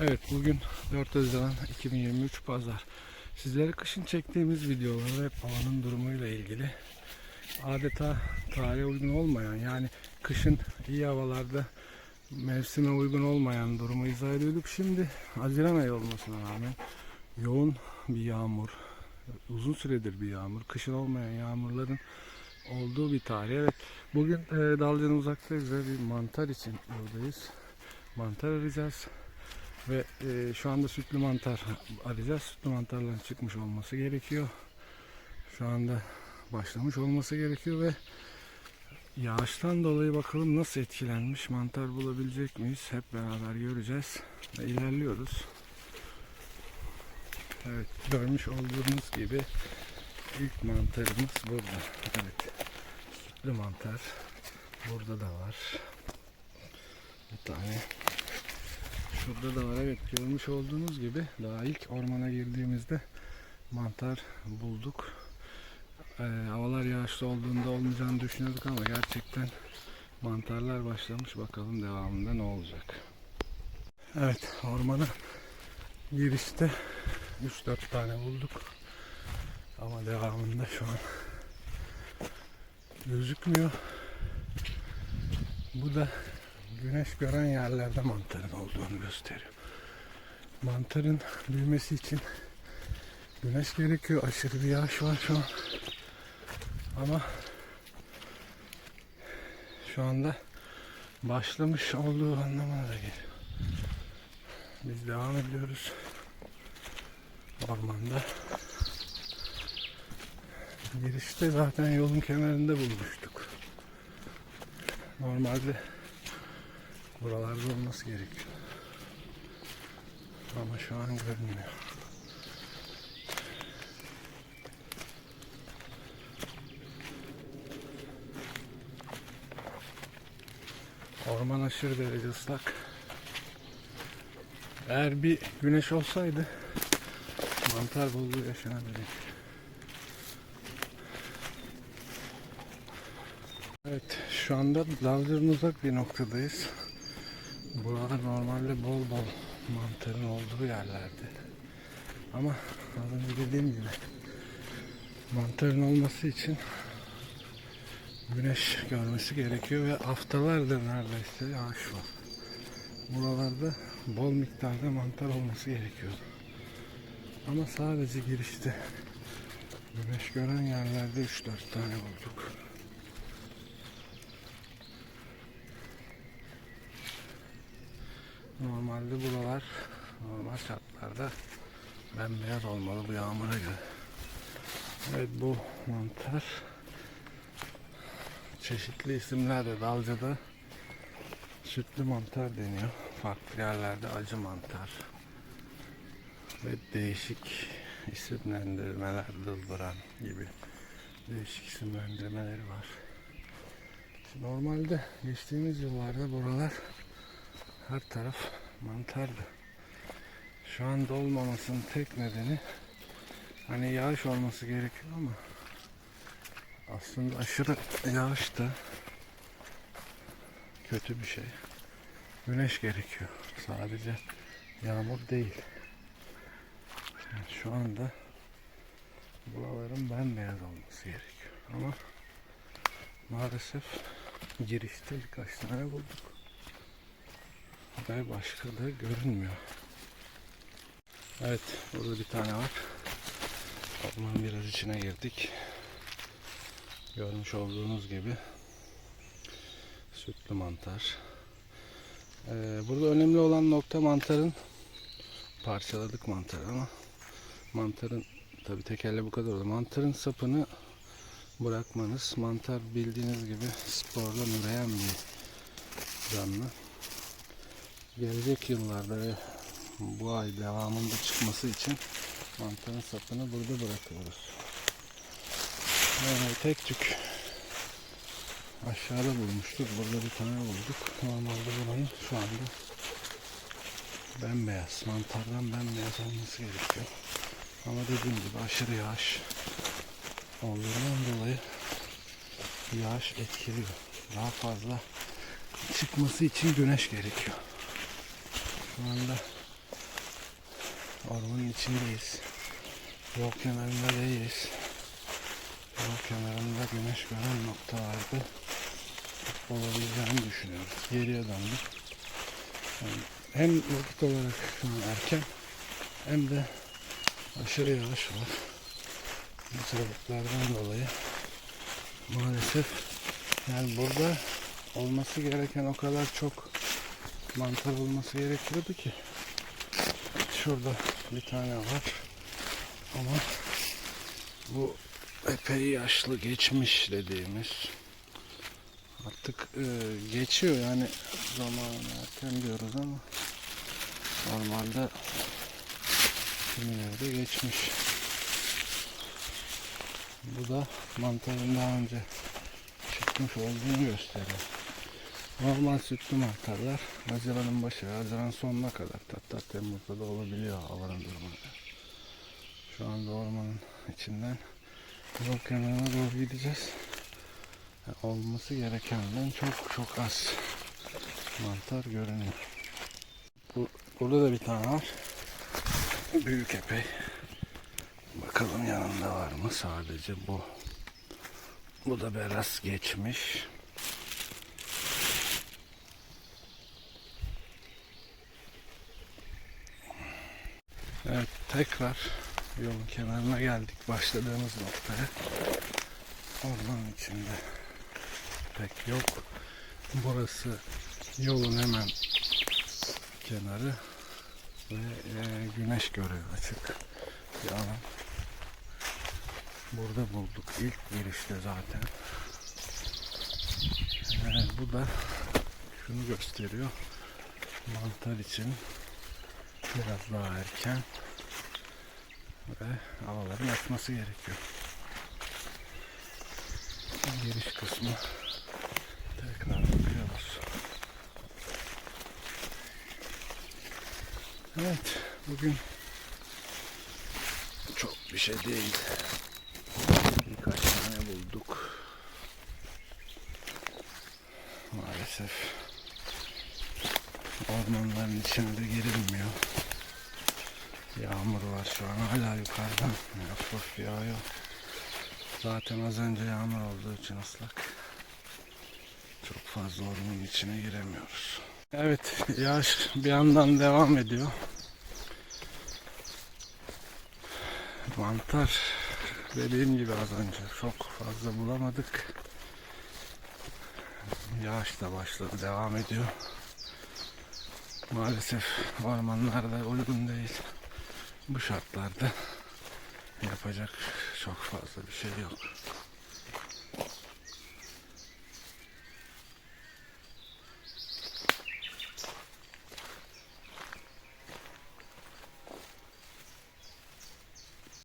Evet bugün 4 Haziran 2023 Pazar. Sizlere kışın çektiğimiz videolar ve havanın durumuyla ilgili adeta tarihe uygun olmayan yani kışın iyi havalarda mevsime uygun olmayan durumu izah ediyorduk. Şimdi Haziran ayı olmasına rağmen yoğun bir yağmur, uzun süredir bir yağmur, kışın olmayan yağmurların olduğu bir tarih. Evet bugün e, Dalcan uzaktayız ve bir mantar için buradayız. Mantar arayacağız. Ve e, şu anda sütlü mantar arayacağız. Sütlü mantarların çıkmış olması gerekiyor. Şu anda başlamış olması gerekiyor ve yağıştan dolayı bakalım nasıl etkilenmiş mantar bulabilecek miyiz? Hep beraber göreceğiz ve ilerliyoruz. Evet görmüş olduğunuz gibi ilk mantarımız burada. Evet sütlü mantar burada da var. Bir tane Şurada da var evet görmüş olduğunuz gibi daha ilk ormana girdiğimizde mantar bulduk. Ee, havalar yağışlı olduğunda olmayacağını düşünüyorduk ama gerçekten mantarlar başlamış. Bakalım devamında ne olacak. Evet ormana girişte 3-4 tane bulduk. Ama devamında şu an gözükmüyor. Bu da güneş gören yerlerde mantarın olduğunu gösteriyor. Mantarın büyümesi için güneş gerekiyor. Aşırı bir yağış var şu an. Ama şu anda başlamış olduğu anlamına da geliyor. Biz devam ediyoruz. Ormanda. Girişte zaten yolun kenarında bulmuştuk. Normalde Buralarda olması gerekiyor. Ama şu an görünmüyor. Orman aşırı derece ıslak. Eğer bir güneş olsaydı mantar bolluğu yaşanabilir. Evet şu anda Dalcır'ın uzak bir noktadayız. Buralar normalde bol bol mantarın olduğu yerlerdi. Ama az önce dediğim gibi mantarın olması için güneş görmesi gerekiyor ve haftalardır neredeyse yağış var. Buralarda bol miktarda mantar olması gerekiyor. Ama sadece girişte güneş gören yerlerde 3-4 tane bulduk. Normalde buralar normal şartlarda bembeyaz olmalı bu yağmura göre. Evet bu mantar çeşitli isimlerle Dalca'da sütlü mantar deniyor. Farklı yerlerde acı mantar ve değişik isimlendirmeler dıldıran gibi değişik isimlendirmeleri var. Normalde geçtiğimiz yıllarda buralar her taraf mantardı. Şu anda olmamasının tek nedeni hani yağış olması gerekiyor ama aslında aşırı yağış da kötü bir şey. Güneş gerekiyor. Sadece yağmur değil. Yani şu anda buraların bembeyaz olması gerekiyor. Ama maalesef girişte birkaç tane bulduk. Ve başka da görünmüyor. Evet burada bir tane var. Ormanın biraz içine girdik. Görmüş olduğunuz gibi sütlü mantar. Ee, burada önemli olan nokta mantarın parçaladık mantarı ama mantarın tabi tekelle bu kadar oldu. Mantarın sapını bırakmanız. Mantar bildiğiniz gibi spordan üreyen bir canlı gelecek yıllarda ve bu ay devamında çıkması için mantarın sapını burada bırakıyoruz. Yani tek tük aşağıda bulmuştuk. Burada bir tane bulduk. Normalde buranın şu anda bembeyaz. Mantardan bembeyaz olması gerekiyor. Ama dediğim gibi aşırı yağış olduğundan dolayı yağış etkiliyor. Daha fazla çıkması için güneş gerekiyor. Şu anda ormanın içindeyiz. Yol kenarında değiliz. Yol kenarında güneş gören noktalarda olabileceğini düşünüyoruz. Geriye döndük. Yani hem vakit olarak şu an erken hem de aşırı yağış var. Bu sebeplerden dolayı maalesef yani burada olması gereken o kadar çok mantar olması gerekiyordu ki. Şurada bir tane var. Ama bu epey yaşlı geçmiş dediğimiz. Artık e, geçiyor yani. Zamanı erken diyoruz ama normalde kimileri de geçmiş. Bu da mantarın daha önce çıkmış olduğunu gösteriyor. Normal sütlü mantarlar Haziran'ın başı, Haziran sonuna kadar hatta Temmuz'da da olabiliyor havanın durumuna. göre. Şu anda ormanın içinden yol kenarına doğru gideceğiz. Yani olması gerekenden çok çok az mantar görünüyor. Bu, burada da bir tane var. Büyük epey. Bakalım yanında var mı? Sadece bu. Bu da biraz geçmiş. Evet tekrar yolun kenarına geldik başladığımız noktaya. Ormanın içinde pek yok. Burası yolun hemen kenarı ve e, güneş görüyor açık bir alan. Burada bulduk ilk girişte zaten. Ee, bu da şunu gösteriyor. Mantar için biraz daha erken ve havaların açması gerekiyor. Giriş kısmı tekrar bakıyoruz. Evet, bugün çok bir şey değil. Birkaç tane bulduk. Maalesef ormanların içinde girilmiyor. Yağmur var şu an hala yukarıdan. Hafif yağıyor. Zaten az önce yağmur olduğu için ıslak. Çok fazla ormanın içine giremiyoruz. Evet yağış bir yandan devam ediyor. Mantar dediğim gibi az önce çok fazla bulamadık. Yağış da başladı devam ediyor. Maalesef ormanlarda uygun değil. Bu şartlarda yapacak çok fazla bir şey yok.